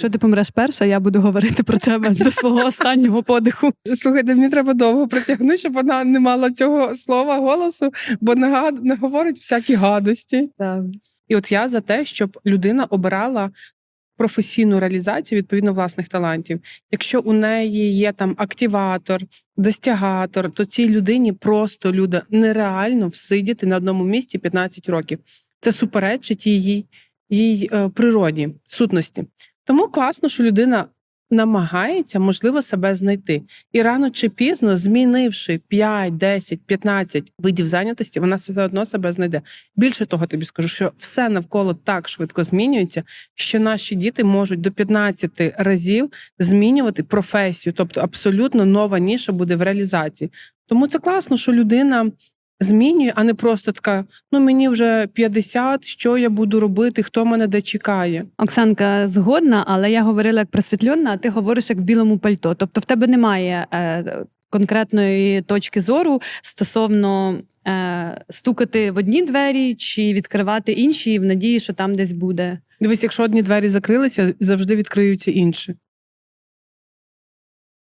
Якщо ти помреш перша, я буду говорити про тебе до свого останнього подиху. Слухайте, мені треба довго притягнути, щоб вона не мала цього слова голосу, бо не, гад- не говорить всякі гадості. Так. І от я за те, щоб людина обирала професійну реалізацію відповідно власних талантів. Якщо у неї є там активатор, достягатор, то цій людині просто люди нереально всидіти на одному місці 15 років. Це суперечить її, її е, природі, сутності. Тому класно, що людина намагається, можливо, себе знайти. І рано чи пізно, змінивши 5, 10, 15 видів зайнятості, вона все одно себе знайде. Більше того, тобі скажу, що все навколо так швидко змінюється, що наші діти можуть до 15 разів змінювати професію, тобто абсолютно нова ніша буде в реалізації. Тому це класно, що людина. Змінює, а не просто така: ну мені вже 50, що я буду робити, хто мене де чекає. Оксанка згодна, але я говорила як просвітльонна, а ти говориш як в білому пальто. Тобто в тебе немає е, конкретної точки зору стосовно е, стукати в одні двері чи відкривати інші в надії, що там десь буде. Дивись, якщо одні двері закрилися, завжди відкриються інші.